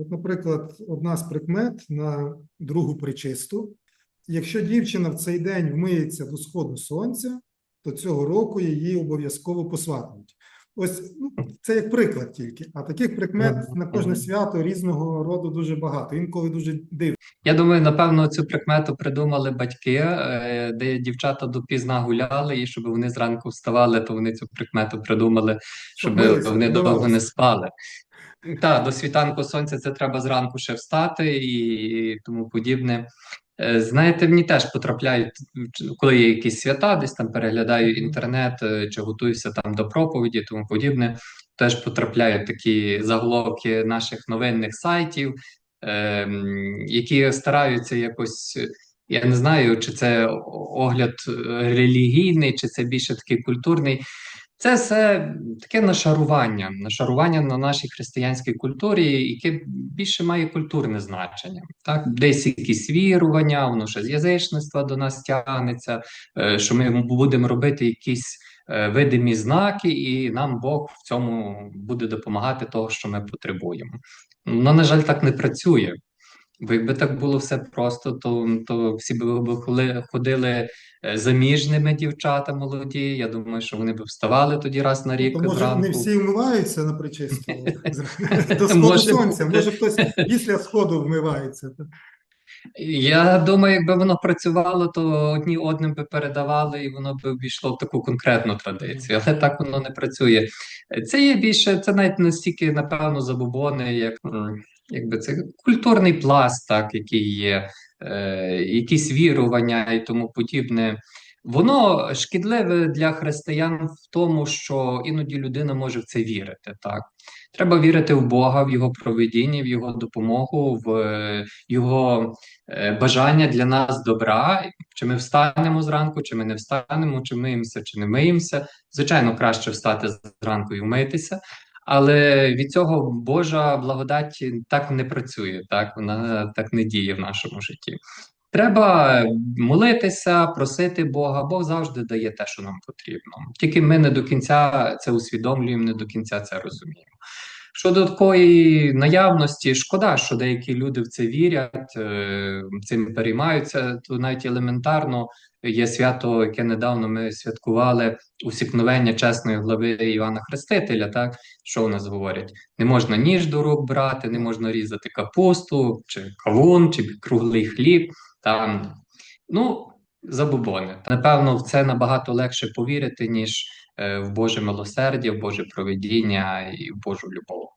От, наприклад, одна з прикмет на другу причисту. Якщо дівчина в цей день вмиється до сходу сонця, то цього року її обов'язково посватають. Ось ну, це як приклад тільки. А таких прикмет на кожне свято різного роду дуже багато. Інколи дуже дивно. Я думаю, напевно, цю прикмету придумали батьки, е, де дівчата допізна гуляли, і щоб вони зранку вставали, то вони цю прикмету придумали, щоб вони довго не спали. Так, до світанку сонця це треба зранку ще встати і тому подібне. Е, Знаєте, мені теж потрапляють, коли є якісь свята, десь там переглядаю інтернет е, чи готуюся там до проповіді, тому подібне. Теж потрапляють такі заголовки наших новинних сайтів, ем, які стараються якось. Я не знаю, чи це огляд е, релігійний, чи це більше такий культурний. Це все таке нашарування, нашарування на нашій християнській культурі, яке більше має культурне значення. Так, десь якісь вірування, воно ще з язичництва до нас тягнеться, е, що ми будемо робити якісь е, видимі знаки, і нам Бог в цьому буде допомагати того, що ми потребуємо. Ну, на жаль, так не працює. Бо якби так було все просто, то, то всі б ходили е, заміжними дівчата молоді. Я думаю, що вони б вставали тоді раз на Ну, рік то може зранку. не всі вмиваються на причисту до сходу сонця. Може хтось після сходу вмивається. Я думаю, якби воно працювало, то одні одним би передавали, і воно би ввійшло в таку конкретну традицію. Але так воно не працює. Це є більше, це навіть не стільки, напевно, забобони, як якби це культурний пласт, так, який є, е, якісь вірування і тому подібне. Воно шкідливе для християн в тому, що іноді людина може в це вірити. Так треба вірити в Бога, в його проведіння, в його допомогу, в е, його е, бажання для нас добра. Чи ми встанемо зранку, чи ми не встанемо, чи миємося, чи не миємося. Звичайно, краще встати зранку і вмитися. Але від цього Божа благодать так не працює, так вона так не діє в нашому житті. Треба молитися, просити Бога. Бог завжди дає те, що нам потрібно. Тільки ми не до кінця це усвідомлюємо, не до кінця це розуміємо. Щодо такої наявності, шкода, що деякі люди в це вірять, е, цим переймаються. То навіть елементарно є свято, яке недавно ми святкували усікновення чесної глави Івана Хрестителя. Так що у нас говорять? Не можна ніж до рук брати, не можна різати капусту, чи кавун, чи круглий хліб. Там ну забобони. Напевно, в це набагато легше повірити, ніж е, в Боже милосердя, в Боже провидіння і в Божу любов.